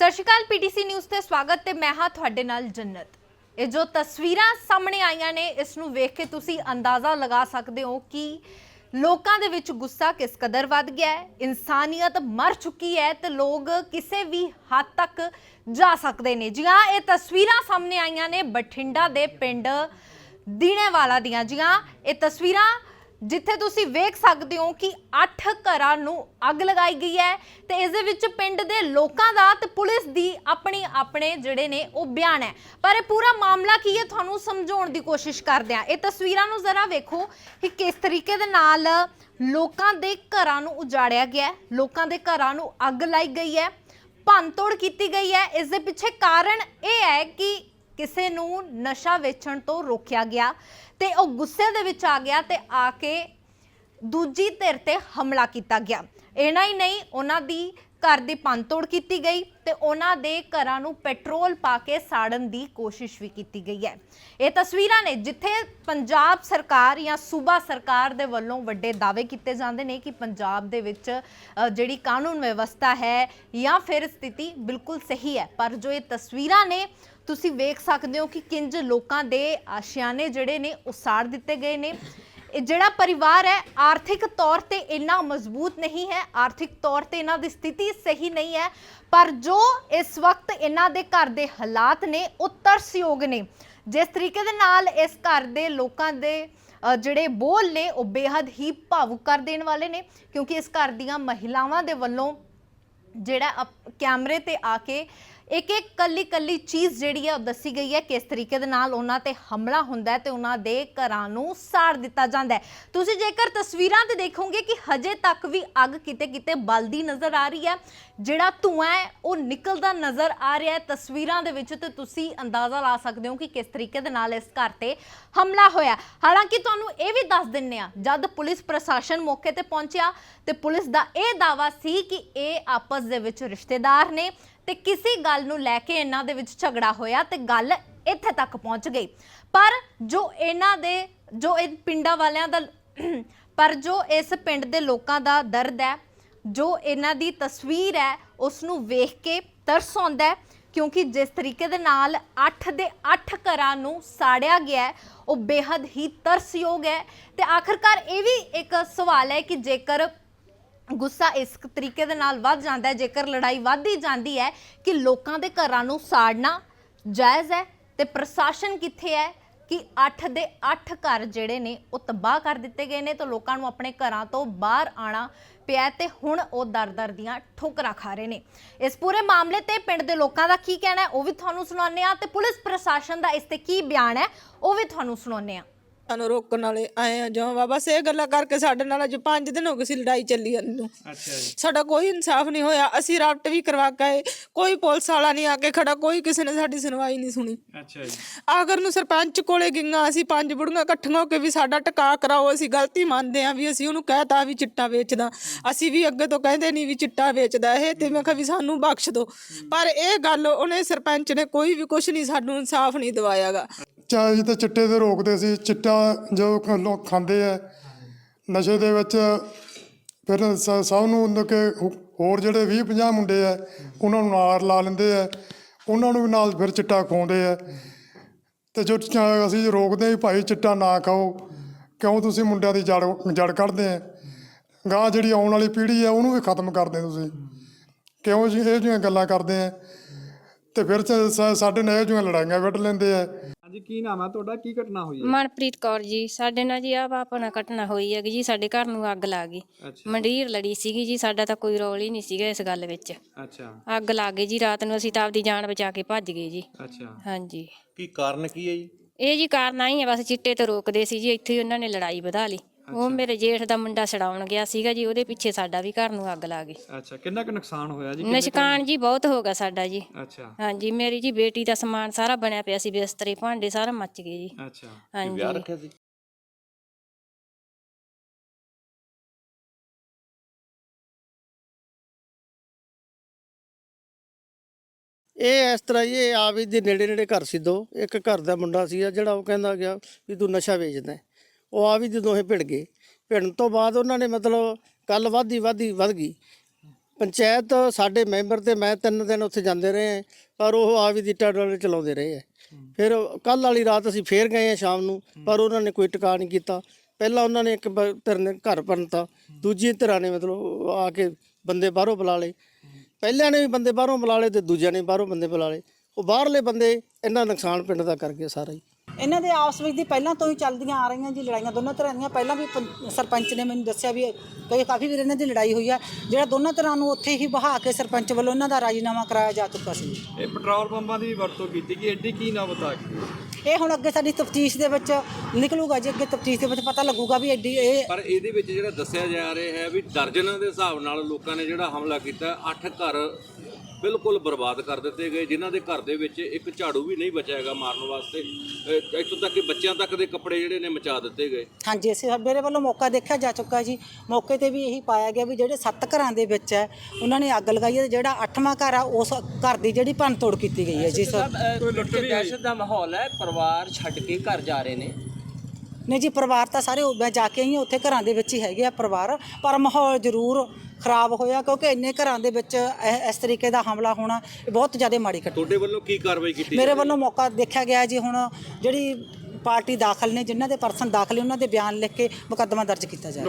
ਸਤਿ ਸ਼੍ਰੀ ਅਕਾਲ PTC news ਤੇ ਸਵਾਗਤ ਤੇ ਮੈਂ ਹਾਂ ਤੁਹਾਡੇ ਨਾਲ ਜੰਨਤ। ਇਹ ਜੋ ਤਸਵੀਰਾਂ ਸਾਹਮਣੇ ਆਈਆਂ ਨੇ, ਇਸ ਨੂੰ ਵੇਖ ਕੇ ਤੁਸੀਂ ਅੰਦਾਜ਼ਾ ਲਗਾ ਸਕਦੇ ਹੋ ਕਿ ਲੋਕਾਂ ਦੇ ਵਿੱਚ ਗੁੱਸਾ ਕਿਸ ਕਦਰ ਵੱਧ ਗਿਆ ਹੈ, ਇਨਸਾਨੀਅਤ ਮਰ ਚੁੱਕੀ ਹੈ ਤੇ ਲੋਕ ਕਿਸੇ ਵੀ ਹੱਦ ਤੱਕ ਜਾ ਸਕਦੇ ਨੇ। ਜੀ ਹਾਂ, ਇਹ ਤਸਵੀਰਾਂ ਸਾਹਮਣੇ ਆਈਆਂ ਨੇ ਬਠਿੰਡਾ ਦੇ ਪਿੰਡ ਦੀਣੇਵਾਲਾ ਦੀਆਂ। ਜੀ ਹਾਂ, ਇਹ ਤਸਵੀਰਾਂ ਜਿੱਥੇ ਤੁਸੀਂ ਵੇਖ ਸਕਦੇ ਹੋ ਕਿ 8 ਘਰਾਂ ਨੂੰ ਅੱਗ ਲਗਾਈ ਗਈ ਹੈ ਤੇ ਇਸ ਦੇ ਵਿੱਚ ਪਿੰਡ ਦੇ ਲੋਕਾਂ ਦਾ ਤੇ ਪੁਲਿਸ ਦੀ ਆਪਣੀ ਆਪਣੇ ਜਿਹੜੇ ਨੇ ਉਹ ਬਿਆਨ ਹੈ। ਪਰ ਇਹ ਪੂਰਾ ਮਾਮਲਾ ਕੀ ਹੈ ਤੁਹਾਨੂੰ ਸਮਝਾਉਣ ਦੀ ਕੋਸ਼ਿਸ਼ ਕਰਦੇ ਆ ਇਹ ਤਸਵੀਰਾਂ ਨੂੰ ਜ਼ਰਾ ਵੇਖੋ ਕਿ ਕਿਸ ਤਰੀਕੇ ਦੇ ਨਾਲ ਲੋਕਾਂ ਦੇ ਘਰਾਂ ਨੂੰ ਉਜਾੜਿਆ ਗਿਆ ਹੈ। ਲੋਕਾਂ ਦੇ ਘਰਾਂ ਨੂੰ ਅੱਗ ਲਾਈ ਗਈ ਹੈ। ਭੰਨਤੋੜ ਕੀਤੀ ਗਈ ਹੈ। ਇਸ ਦੇ ਪਿੱਛੇ ਕਾਰਨ ਇਹ ਹੈ ਕਿ ਕਿਸੇ ਨੂੰ ਨਸ਼ਾ ਵੇਚਣ ਤੋਂ ਰੋਕਿਆ ਗਿਆ ਤੇ ਉਹ ਗੁੱਸੇ ਦੇ ਵਿੱਚ ਆ ਗਿਆ ਤੇ ਆ ਕੇ ਦੂਜੀ ਧਿਰ ਤੇ ਹਮਲਾ ਕੀਤਾ ਗਿਆ। ਇਹਨਾਂ ਹੀ ਨਹੀਂ, ਉਹਨਾਂ ਦੀ ਘਰ ਦੀ ਭੰਨਤੋੜ ਕੀਤੀ ਗਈ ਤੇ ਉਹਨਾਂ ਦੇ ਘਰਾਂ ਨੂੰ ਪੈਟਰੋਲ ਪਾ ਕੇ ਸਾੜਨ ਦੀ ਕੋਸ਼ਿਸ਼ ਵੀ ਕੀਤੀ ਗਈ ਹੈ। ਇਹ ਤਸਵੀਰਾਂ ਨੇ ਜਿੱਥੇ ਪੰਜਾਬ ਸਰਕਾਰ ਜਾਂ ਸੂਬਾ ਸਰਕਾਰ ਦੇ ਵੱਲੋਂ ਵੱਡੇ ਦਾਅਵੇ ਕੀਤੇ ਜਾਂਦੇ ਨੇ ਕਿ ਪੰਜਾਬ ਦੇ ਵਿੱਚ ਜਿਹੜੀ ਕਾਨੂੰਨ ਵਿਵਸਥਾ ਹੈ ਜਾਂ ਫਿਰ ਸਥਿਤੀ ਬਿਲਕੁਲ ਸਹੀ ਹੈ। ਪਰ ਜੋ ਇਹ ਤਸਵੀਰਾਂ ਨੇ, ਤੁਸੀਂ ਵੇਖ ਸਕਦੇ ਹੋ ਕਿ ਕਿੰਜ ਲੋਕਾਂ ਦੇ ਆਸ਼ਿਆਨੇ ਜਿਹੜੇ ਨੇ ਉਹ ਸਾੜ ਦਿੱਤੇ ਗਏ ਨੇ। ਇਹ ਜਿਹੜਾ ਪਰਿਵਾਰ ਹੈ, ਆਰਥਿਕ ਤੌਰ ਤੇ ਇੰਨਾ ਮਜ਼ਬੂਤ ਨਹੀਂ ਹੈ, ਆਰਥਿਕ ਤੌਰ ਤੇ ਇਹਨਾਂ ਦੀ ਸਥਿਤੀ ਸਹੀ ਨਹੀਂ ਹੈ, ਪਰ ਜੋ ਇਸ ਵਕਤ ਇਹਨਾਂ ਦੇ ਘਰ ਦੇ ਹਾਲਾਤ ਨੇ, ਉਹ ਤਰਸਯੋਗ ਨੇ। ਜਿਸ ਤਰੀਕੇ ਦੇ ਨਾਲ ਇਸ ਘਰ ਦੇ ਲੋਕਾਂ ਦੇ ਜਿਹੜੇ ਬੋਲ ਨੇ, ਉਹ ਬੇहद ਹੀ ਭਾਵੁਕ ਕਰ ਦੇਣ ਵਾਲੇ ਨੇ, ਕਿਉਂਕਿ ਇਸ ਘਰ ਦੀਆਂ ਮਹਿਲਾਵਾਂ ਦੇ ਵੱਲੋਂ ਜਿਹੜਾ ਅਪ- ਕੈਮਰੇ ਤੇ ਆ ਕੇ ਇੱਕ ਇੱਕ ਕੱਲੀ ਕੱਲੀ ਚੀਜ਼ ਜਿਹੜੀ ਹੈ ਉਹ ਦੱਸੀ ਗਈ ਹੈ ਕਿਸ ਤਰੀਕੇ ਦੇ ਨਾਲ ਉਹਨਾਂ ਤੇ ਹਮਲਾ ਹੁੰਦਾ ਹੈ ਤੇ ਉਹਨਾਂ ਦੇ ਘਰਾਂ ਨੂੰ ਸਾੜ ਦਿੱਤਾ ਜਾਂਦਾ ਹੈ। ਤੁਸੀਂ ਜੇਕਰ ਤਸਵੀਰਾਂ ਤੇ ਦੇਖੋਗੇ ਕਿ ਹਜੇ ਤੱਕ ਵੀ ਅੱਗ ਕਿਤੇ ਕਿਤੇ ਬਲਦੀ ਨਜ਼ਰ ਆ ਰਹੀ ਹੈ ਜਿਹੜਾ ਧੂਆਂ ਹੈ, ਉਹ ਨਿਕਲਦਾ ਨਜ਼ਰ ਆ ਰਿਹਾ ਹੈ ਤਸਵੀਰਾਂ ਦੇ ਵਿੱਚ ਤੇ ਤੁਸੀਂ ਅੰਦਾਜ਼ਾ ਲਾ ਸਕਦੇ ਹੋ ਕਿ ਕਿਸ ਤਰੀਕੇ ਦੇ ਨਾਲ ਇਸ ਘਰ ਤੇ ਹਮਲਾ ਹੋਇਆ। ਹਾਲਾਂਕਿ ਤੁਹਾਨੂੰ ਇਹ ਵੀ ਦੱਸ ਦਿੰਨੇ ਆ, ਜਦ ਪੁਲਿਸ ਪ੍ਰਸ਼ਾਸਨ ਮੌਕੇ ਤੇ ਪਹੁੰਚਿਆ ਤੇ ਪੁਲਿਸ ਦਾ ਇਹ ਦਾਵਾ ਸੀ ਕਿ ਇਹ ਆਪਸ ਦੇ ਵਿੱਚ ਰਿਸ਼ਤੇਦਾਰ ਨੇ ਤੇ ਕਿਸੇ ਗੱਲ ਨੂੰ ਲੈ ਕੇ ਇਹਨਾਂ ਦੇ ਵਿੱਚ ਝਗੜਾ ਹੋਇਆ ਤੇ ਗੱਲ ਇੱਥੇ ਤੱਕ ਪਹੁੰਚ ਗਈ। ਪਰ ਜੋ ਇਹਨਾਂ ਦੇ, ਜੋ ਇਹ ਪਿੰਡਾਂ ਵਾਲਿਆਂ ਦਾ, ਪਰ ਜੋ ਇਸ ਪਿੰਡ ਦੇ ਲੋਕਾਂ ਦਾ ਦਰਦ ਹੈ ਜੋ ਇਹਨਾਂ ਦੀ ਤਸਵੀਰ ਹੈ ਉਸ ਨੂੰ ਵੇਖ ਕੇ ਤਰਸ ਆਉਂਦਾ ਹੈ, ਕਿਉਂਕਿ ਜਿਸ ਤਰੀਕੇ ਦੇ ਨਾਲ 8 ਦੇ 8 ਘਰਾਂ ਨੂੰ ਸਾੜਿਆ ਗਿਆ ਹੈ, ਉਹ ਬੇहद ਹੀ ਤਰਸਯੋਗ ਹੈ। ਤੇ ਆਖਰਕਾਰ ਇਹ ਵੀ ਇੱਕ ਸਵਾਲ ਹੈ ਕਿ ਜੇਕਰ ਗੁੱਸਾ ਇਸ ਤਰੀਕੇ ਦੇ ਨਾਲ ਵੱਧ ਜਾਂਦਾ ਹੈ, ਜੇਕਰ ਲੜਾਈ ਵੱਧਦੀ ਜਾਂਦੀ ਹੈ, ਕਿ ਲੋਕਾਂ ਦੇ ਘਰਾਂ ਨੂੰ ਸਾੜਨਾ ਜਾਇਜ਼ ਹੈ ਤੇ ਪ੍ਰਸ਼ਾਸਨ ਕਿੱਥੇ ਹੈ? ਕਿ 8 ਦੇ 8 ਘਰ ਜਿਹੜੇ ਨੇ ਉਹ ਤਬਾਹ ਕਰ ਦਿੱਤੇ ਗਏ ਨੇ ਤੇ ਲੋਕਾਂ ਨੂੰ ਆਪਣੇ ਘਰਾਂ ਤੋਂ ਬਾਹਰ ਆਣਾ ਪਿਆ ਹੈ ਤੇ ਹੁਣ ਉਹ ਦਰ-ਦਰ ਦੀਆਂ ਠੋਕਰਾਂ ਖਾ ਰਹੇ ਨੇ। ਇਸ ਪੂਰੇ ਮਾਮਲੇ ਤੇ ਪਿੰਡ ਦੇ ਲੋਕਾਂ ਦਾ ਕੀ ਕਹਿਣਾ ਹੈ ਉਹ ਵੀ ਤੁਹਾਨੂੰ ਸੁਣਾਉਂਦੇ ਆ ਤੇ ਪੁਲਿਸ ਪ੍ਰਸ਼ਾਸਨ ਦਾ ਇਸ ਤੇ ਕੀ ਬਿਆਨ ਹੈ ਉਹ ਵੀ ਤੁਹਾਨੂੰ ਸੁਣਾਉਂਦੇ ਆ ਸਾਨੂੰ ਰੋਕਣ ਵਾਲੇ ਆਏ ਆ ਜੋ ਬਸ ਇਹ ਗੱਲਾਂ ਕਰਕੇ ਸਾਡੇ ਨਾਲ ਅੱਜ 5 ਦਿਨ ਹੋ ਗਏ ਸੀ ਲੜਾਈ ਚੱਲੀ ਨੂੰ। ਅੱਛਾ ਜੀ। ਸਾਡਾ ਕੋਈ ਇਨਸਾਫ ਨਹੀਂ ਹੋਇਆ। ਅਸੀਂ ਰਾਪਟ ਵੀ ਕਰਵਾ ਕੇ ਆਏ। ਕੋਈ ਪੁਲਿਸ ਵਾਲਾ ਨਹੀਂ ਆ ਕੇ ਖੜਾ। ਕੋਈ ਕਿਸੇ ਨੇ ਸਾਡੀ ਸੁਣਵਾਈ ਨਹੀਂ ਸੁਣੀ। ਅੱਛਾ ਜੀ। ਆਖਰ ਨੂੰ ਸਰਪੰਚ ਕੋਲੇ ਗਈਆਂ ਅਸੀਂ ਪੰਜ ਬੁੜੀਆਂ ਇਕੱਠੀਆਂ ਹੋ ਕੇ ਵੀ ਸਾਡਾ ਟਿਕਾ ਕਰਾਓ। ਅਸੀਂ ਗਲਤੀ ਮੰਨਦੇ ਆ ਵੀ ਅਸੀਂ ਉਹਨੂੰ ਕਹਿਤਾ ਵੀ ਚਿੱਟਾ ਵੇਚਦਾ। ਅਸੀਂ ਵੀ ਅੱਗੇ ਤੋਂ ਕਹਿੰਦੇ ਨਹੀਂ ਵੀ ਚਿੱਟਾ ਵੇਚਦਾ ਇਹ ਤੇ ਮੈਂ ਕਿਹਾ ਵੀ ਸਾਨੂੰ ਬਖਸ਼ ਦਿਓ। ਪਰ ਇਹ ਗੱਲ ਉਹਨੇ ਸਰਪੰਚ ਨੇ ਕੋਈ ਵੀ ਕੁਝ ਨਹੀਂ ਸਾਨੂੰ ਇਨਸਾਫ ਨਹੀਂ ਦਿਵਾਇਆਗਾ। ਚਾਹੇ ਜੀ ਤਾਂ ਚਿੱਟੇ ਦੇ ਰੋਕਦੇ ਸੀ, ਚਿੱਟਾ ਜੋ ਖ- ਲੋਕ ਖਾਂਦੇ ਆ, ਨਸ਼ੇ ਦੇ ਵਿੱਚ ਫਿਰ ਸ- ਸਭ ਨੂੰ ਉਹਨਾਂ ਕਿ ਹੋਰ ਜਿਹੜੇ 20 50 ਮੁੰਡੇ ਆ, ਉਹਨਾਂ ਨੂੰ ਨਾਲ ਲਾ ਲੈਂਦੇ ਆ, ਉਹਨਾਂ ਨੂੰ ਵੀ ਨਾਲ ਫਿਰ ਚਿੱਟਾ ਖਵਾਉਂਦੇ ਆ। ਤੇ ਜੋ ਚ- ਅਸੀਂ ਰੋਕਦੇ ਹਾਂ ਵੀ ਭਾਈ ਚਿੱਟਾ ਨਾ ਖਾਓ, ਕਿਉਂ ਤੁਸੀਂ ਮੁੰਡਿਆਂ ਦੀ ਜੜ ਜੜ ਕੱਢਦੇ ਆ? ਗਾਂ ਜਿਹੜੀ ਆਉਣ ਵਾਲੀ ਪੀੜ੍ਹੀ ਆ, ਉਹਨੂੰ ਵੀ ਖਤਮ ਕਰਦੇ ਤੁਸੀਂ। ਕਿਉਂ ਜੀ, ਇਹ ਜਿਹੀਆਂ ਗੱਲਾਂ ਕਰਦੇ ਆ। ਤੇ ਫਿਰ ਚ- ਸਾ- ਸਾਡੇ ਨਾਲ ਇਹ ਜਿਹੀਆਂ ਲੜਾਈਆਂ ਵਿੱਢ ਲੈਂਦੇ ਆ। ਹਾਂਜੀ ਕੀ ਨਾਮ ਆ ਤੁਹਾਡਾ? ਕੀ ਘਟਨਾ ਹੋਈ ਹੈ? ਮਨਪ੍ਰੀਤ ਕੌਰ ਜੀ ਸਾਡੇ ਨਾਲ ਜੀ ਆ ਆਪਣਾ ਘਟਨਾ ਹੋਈ ਹੈਗੀ ਜੀ ਸਾਡੇ ਘਰ ਨੂੰ ਅੱਗ ਲੱਗ ਗਈ। ਅੱਛਾ। ਮੰਡੀਰ ਲੜੀ ਸੀਗੀ ਜੀ ਸਾਡਾ ਤਾਂ ਕੋਈ ਰੋਲ ਹੀ ਨਹੀਂ ਸੀਗਾ ਇਸ ਗੱਲ ਵਿੱਚ। ਅੱਛਾ। ਅੱਗ ਲੱਗ ਗਈ ਜੀ ਰਾਤ ਨੂੰ ਅਸੀਂ ਤਾਂ ਆਪਦੀ ਜਾਨ ਬਚਾ ਕੇ ਭੱਜ ਗਏ ਜੀ। ਅੱਛਾ। ਹਾਂਜੀ। ਕੀ ਕਾਰਨ ਕੀ ਹੈ ਜੀ? ਇਹ ਜੀ ਕਾਰਨ ਆਈ ਹੈ ਬਸ ਚਿੱਟੇ ਤੋਂ ਰੋਕਦੇ ਸੀ ਜੀ ਇੱਥੇ ਹੀ ਉਹਨਾਂ ਨੇ ਲੜਾਈ ਵਧਾ ਲਈ। ਉਹ ਮੇਰੇ ਜੇਠ ਦਾ ਮੁੰਡਾ ਛਡਾਉਣ ਗਿਆ ਸੀਗਾ ਜੀ ਉਹਦੇ ਪਿੱਛੇ ਸਾਡਾ ਵੀ ਘਰ ਨੂੰ ਅੱਗ ਲੱਗ ਗਈ। ਅੱਛਾ ਕਿੰਨਾ ਕੁ ਨੁਕਸਾਨ ਹੋਇਆ ਜੀ? ਨਿਸ਼ਕਾਨ ਜੀ ਬਹੁਤ ਹੋ ਗਿਆ ਸਾਡਾ ਜੀ। ਅੱਛਾ। ਹਾਂਜੀ ਮੇਰੀ ਜੀ ਬੇਟੀ ਦਾ ਸਮਾਨ ਸਾਰਾ ਬਣਿਆ ਪਿਆ ਸੀ ਬਿਸਤਰੇ ਭਾਂਡੇ ਸਾਰਾ ਮੱਚ ਗਏ ਜੀ। ਅੱਛਾ। ਹਾਂਜੀ ਵਿਆਹ ਰੱਖਿਆ ਸੀ? ਇਹ ਇਸ ਤਰ੍ਹਾਂ ਹੀ ਇਹ ਹੀ ਦੇ ਨੇੜੇ ਨੇੜੇ ਘਰ ਸੀ ਦੋ। ਇੱਕ ਘਰ ਦਾ ਮੁੰਡਾ ਸੀ ਜਿਹੜਾ ਉਹ ਕਹਿੰਦਾ ਗਿਆ ਵੀ ਤੂੰ ਨਸ਼ਾ ਵੇਚਦਾ ਹੈ। ਉਹ ਆ ਵੀ ਜਦੋਂ ਇਹ ਭਿੜ ਗਏ। ਭਿੜਨ ਤੋਂ ਬਾਅਦ ਉਹਨਾਂ ਨੇ ਮਤਲਬ ਕੱਲ ਵਾਧੀ ਵਾਧੀ ਵੱਧ ਗਈ। ਪੰਚਾਇਤ ਸਾਡੇ ਮੈਂਬਰ ਤੇ ਮੈਂ ਤਿੰਨ ਦਿਨ ਉੱਥੇ ਜਾਂਦੇ ਰਹੇ ਹਾਂ, ਪਰ ਉਹ ਆ ਵੀ ਦੀ ਟਾਡਲ ਚਲਾਉਂਦੇ ਰਹੇ ਹੈ। ਫਿਰ ਕੱਲ ਵਾਲੀ ਰਾਤ ਅਸੀਂ ਫੇਰ ਗਏ ਆ ਸ਼ਾਮ ਨੂੰ ਪਰ ਉਹਨਾਂ ਨੇ ਕੋਈ ਟਿਕਾ ਨਹੀਂ ਕੀਤਾ। ਪਹਿਲਾਂ ਉਹਨਾਂ ਨੇ ਇੱਕ ਬ- ਧਿਰ ਨੇ ਘਰ ਪੰਨਤਾ ਦੂਜੀ ਧਿਰਾਂ ਨੇ ਮਤਲਬ ਆ ਕੇ ਬੰਦੇ ਬਾਹਰੋਂ ਬੁਲਾ ਲਏ। ਪਹਿਲਿਆਂ ਨੇ ਵੀ ਬੰਦੇ ਬਾਹਰੋਂ ਬੁਲਾ ਲਏ ਤੇ ਦੂਜਿਆਂ ਨੇ ਬਾਹਰੋਂ ਬੰਦੇ ਬੁਲਾ ਲਏ। ਉਹ ਬਾਹਰਲੇ ਬੰਦੇ ਇੰਨਾ ਨੁਕਸਾਨ ਪਿੰਡ ਦਾ ਕਰ ਗਏ ਸਾਰਾ ਹੀ। ਇਹਨਾਂ ਦੇ ਆਪਸ ਵਿੱਚ ਦੀ ਪਹਿਲਾਂ ਤੋਂ ਹੀ ਚੱਲਦੀਆਂ ਆ ਰਹੀਆਂ ਜੀ ਲੜਾਈਆਂ ਦੋਨਾਂ ਤਰ੍ਹਾਂ ਦੀਆਂ। ਪਹਿਲਾਂ ਵੀ ਪੰ- ਸਰਪੰਚ ਨੇ ਮੈਨੂੰ ਦੱਸਿਆ ਵੀ ਕਈ ਕਾਫੀ ਵਾਰ ਇਹਨਾਂ ਦੀ ਲੜਾਈ ਹੋਈ ਆ। ਜਿਹੜਾ ਦੋਨਾਂ ਤਰ੍ਹਾਂ ਨੂੰ ਉੱਥੇ ਹੀ ਬਹਾ ਕੇ ਸਰਪੰਚ ਵੱਲੋਂ ਇਹਨਾਂ ਦਾ ਰਾਜੀਨਾਮਾ ਕਰਾਇਆ ਜਾ ਚੁੱਕਾ ਸੀ। ਇਹ ਪੈਟਰੋਲ ਪੰਪਾਂ ਦੀ ਵਰਤੋਂ ਕੀਤੀ ਕਿ ਐਡੀ ਕੀ ਨਾ ਬਤਾ ਕੇ? ਇਹ ਹੁਣ ਅੱਗੇ ਸਾਡੀ ਤਫਤੀਸ਼ ਦੇ ਵਿੱਚ ਨਿਕਲੂਗਾ ਜੀ ਅੱਗੇ ਤਫਤੀਸ਼ ਦੇ ਵਿੱਚ ਪਤਾ ਲੱਗੂਗਾ ਵੀ ਐਡੀ ਇਹ ਪਰ ਇਹਦੇ ਵਿੱਚ ਜਿਹੜਾ ਦੱਸਿਆ ਜਾ ਰਿਹਾ ਹੈ ਵੀ ਦਰਜਨਾਂ ਦੇ ਹਿਸਾਬ ਨਾਲ ਲੋਕਾਂ ਨੇ ਜਿਹੜਾ ਹਮਲਾ ਕੀਤਾ ਅੱਠ ਘਰ ਬਿਲਕੁਲ ਬਰਬਾਦ ਕਰ ਦਿੱਤੇ ਗਏ ਜਿਨ੍ਹਾਂ ਦੇ ਘਰ ਦੇ ਵਿੱਚ ਇੱਕ ਝਾੜੂ ਵੀ ਨਹੀਂ ਬਚਿਆ ਹੈਗਾ ਮਾਰਨ ਵਾਸਤੇ। ਅਹ ਇੱਥੋਂ ਤੱਕ ਕਿ ਬੱਚਿਆਂ ਤੱਕ ਦੇ ਕੱਪੜੇ ਜਿਹੜੇ ਨੇ ਮਚਾ ਦਿੱਤੇ ਗਏ। ਹਾਂਜੀ ਅਸੀਂ ਮੇਰੇ ਵੱਲੋਂ ਮੌਕਾ ਦੇਖਿਆ ਜਾ ਚੁੱਕਾ ਜੀ। ਮੌਕੇ ਤੇ ਵੀ ਇਹੀ ਪਾਇਆ ਗਿਆ ਵੀ ਜਿਹੜੇ ਸੱਤ ਘਰਾਂ ਦੇ ਵਿੱਚ ਹੈ ਉਹਨਾਂ ਨੇ ਅੱਗ ਲਗਾਈ ਹੈ ਤੇ ਜਿਹੜਾ ਅੱਠਵਾਂ ਘਰ ਆ ਉਸ ਘਰ ਦੀ ਜਿਹੜੀ ਭੰਨ ਤੋੜ ਕੀਤੀ ਗਈ ਹੈ ਜੀ ਸਰ। ਇੱਥੇ ਦਹਿਸ਼ਤ ਦਾ ਮਾਹੌਲ ਹੈ ਪਰਿਵਾਰ ਛੱਡ ਕੇ ਘਰ ਜਾ ਰਹੇ ਨੇ? ਨਹੀਂ ਜੀ ਪਰਿਵਾਰ ਤਾਂ ਸਾਰੇ ਉਹ- ਮੈਂ ਜਾ ਕੇ ਆਈ ਹਾਂ ਉੱਥੇ ਘਰਾਂ ਦੇ ਵਿੱਚ ਹੀ ਹੈਗੇ ਆ ਪਰਿਵਾਰ। ਪਰ ਮਾਹੌਲ ਜ਼ਰੂਰ ਖਰਾਬ ਹੋਇਆ ਕਿਉਂਕਿ ਇੰਨੇ ਘਰਾਂ ਦੇ ਵਿੱਚ ਇਹ- ਇਸ ਤਰੀਕੇ ਦਾ ਹਮਲਾ ਹੋਣਾ ਇਹ ਬਹੁਤ ਜ਼ਿਆਦਾ ਮਾੜੀ ਘਟਨਾ। ਤੁਹਾਡੇ ਵੱਲੋਂ ਕੀ ਕਾਰਵਾਈ ਕੀਤੀ ਮੇਰੇ ਵੱਲੋਂ ਮੌਕਾ ਦੇਖਿਆ ਗਿਆ ਜੀ ਹੁਣ ਜਿਹੜੀ ਪਾਰਟੀ ਦਾਖਲ ਨੇ ਜਿਨ੍ਹਾਂ ਦੇ ਪਰਸਨ ਦਾਖਲ ਨੇ ਉਹਨਾਂ ਦੇ ਬਿਆਨ ਲਿਖ ਕੇ ਮੁਕੱਦਮਾ ਦਰਜ ਕੀਤਾ ਜਾਏ